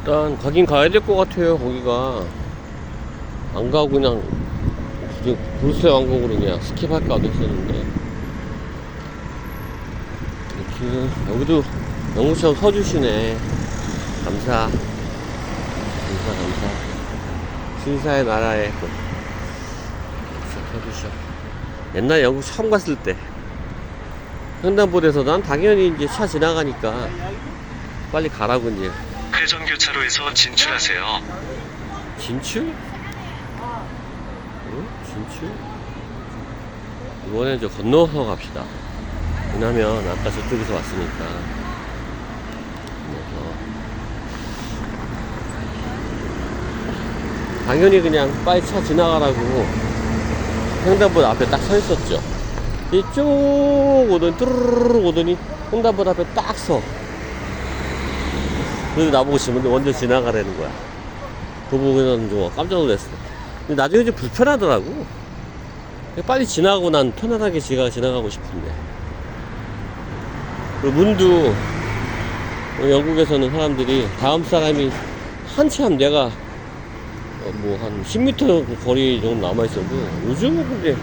일단 가긴 가야 될 것 같아요 거기가. 안 가고 그냥 지금 브루스 왕국으로 그냥 스킵할까 했었는데. 이렇게 여기도 영국처럼 서주시네. 감사. 감사 감사. 신사의 나라에 또 서주셔. 옛날 영국 처음 갔을 때. 횡단보도에서 난 당연히 이제 차 지나가니까 빨리 가라고 이제 회전교차로에서 진출하세요. 진출? 응? 진출? 이번엔 저 건너서 갑시다. 왜냐면 아까 저쪽에서 왔으니까. 그래서 당연히 그냥 빨리 차 지나가라고 횡단보도 앞에 딱 서 있었죠. 이쭉 오더니 뚜루루루 오더니 횡단보도 앞에 딱 서. 그래서 나보고 지금 먼저 지나가라는 거야. 보고는 좀 깜짝 놀랐어. 근데 나중에 좀 불편하더라고. 빨리 지나가고 난 편안하게 지가 지나가고 싶은데. 그리고 문도 영국에서는 사람들이 다음 사람이 한참 내가 어, 뭐한 10m 거리 정도 남아있어도 요즘은 근데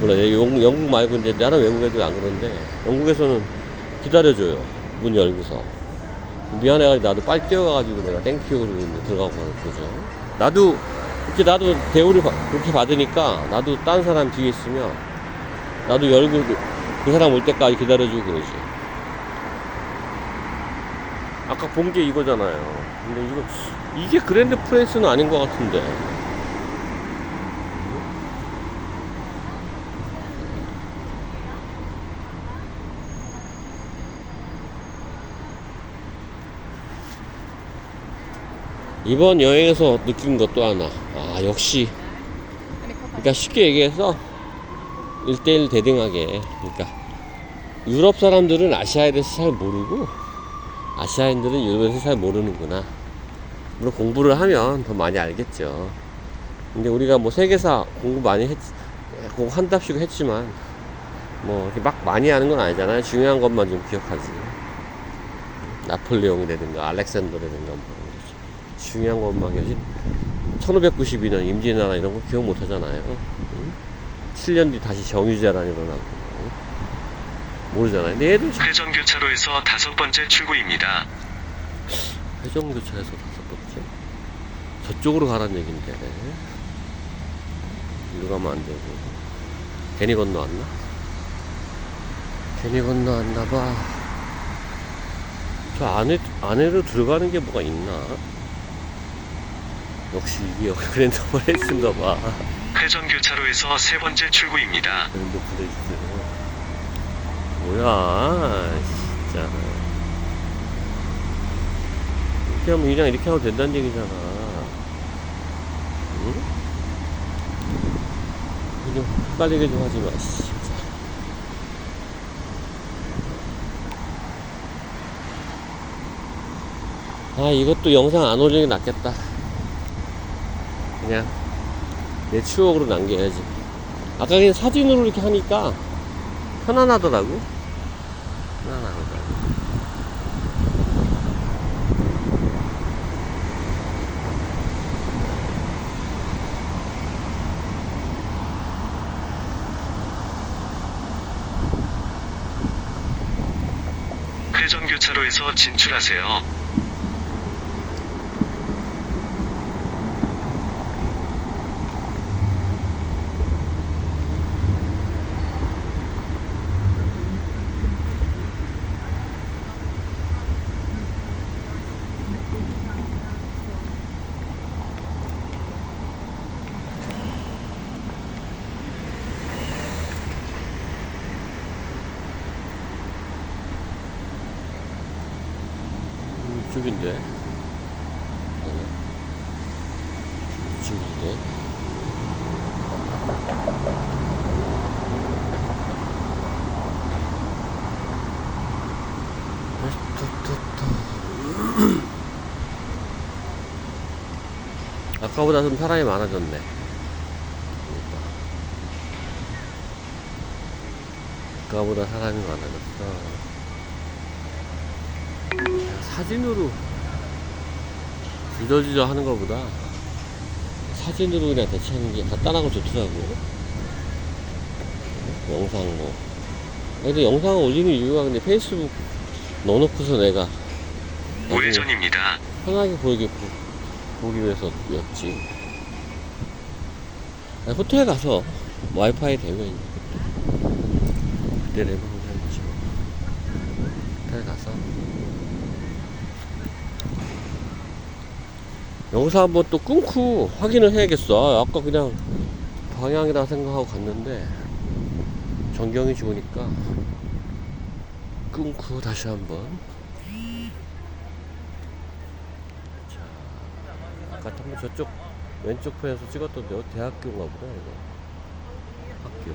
몰라 영국, 영국 말고 이제 다른 외국 애들 안 그런데 영국에서는 기다려줘요 문 열고서 미안해가지고 나도 빨리 뛰어가가지고 내가 땡큐 그러고 이제 들어가고 그러죠. 나도 이렇게 나도 대우를 받- 그렇게 받으니까 나도 다른 사람 뒤에 있으면 나도 열고 그, 그 사람 올 때까지 기다려주고 그러지. 아까 본 게 이거잖아요. 근데 이거 이게 그랜드 프레스는 아닌 것 같은데. 이번 여행에서 느낀 것도 하나. 아, 역시. 그러니까 쉽게 얘기해서 1대1 대등하게. 그러니까 유럽 사람들은 아시아에 대해서 잘 모르고 아시아인들은 유럽에 대해서 잘 모르는구나. 물론 공부를 하면 더 많이 알겠죠. 근데 우리가 뭐 세계사 공부 많이 했, 공부 한답시고 했지만 뭐 이렇게 막 많이 하는 건 아니잖아요. 중요한 것만 좀 기억하지. 나폴레옹이라든가 알렉산더라든가 뭐 중요한 것만 기억하지. 1592년 임진왜란 이런 거 기억 못 하잖아요. 응? 7년 뒤 다시 정유재란 일어나고 응? 모르잖아요. 근데 얘도 참 회전교차로에서 다섯 번째 출구입니다. 회전교차에서 다섯 번째 저쪽으로 가란 얘긴데 이리로 가면 안 되고 괜히 건너왔나? 괜히 건너왔나 봐. 저 안에 안에로 들어가는 게 뭐가 있나? 역시 이게 그랜드 프레스인가 봐. 회전 교차로에서 세 번째 출구입니다. 그랜드 프레스. 뭐야, 진짜. 이렇게 하면 그냥 이렇게 하면 된다는 얘기잖아. 응? 좀 헷갈리게 좀 하지 마, 씨. 진짜. 아, 이것도 영상 안 올리는 게 낫겠다. 그냥 내 추억으로 남겨야지. 아까 그냥 사진으로 이렇게 하니까 편안하더라고. 편안하더라고. 회전교차로에서 진출하세요. 이쪽인데. 어. 이쪽인데. 아까보다 좀 사람이 많아졌네. 그러니까. 아까보다 사람이 많아졌어. 사진으로 주저주저 하는 것보다 사진으로 그냥 대체하는 게 간단하고 좋더라고요. 영상 뭐. 근데 영상을 올리는 이유가 근데 페이스북 넣어놓고서 내가 우회전입니다. 편하게 보이게 보, 보기 위해서였지. 아니, 호텔 가서 와이파이 되면 그때 되면 괜찮지. 호텔 가서 여기서 한번 또 끊고 확인을 해야겠어. 아, 아까 그냥 방향이라 생각하고 갔는데 전경이 좋으니까 끊고 다시 한번. 아까 한번 저쪽 왼쪽 편에서 찍었던데 요 대학교인가 보다 이거. 학교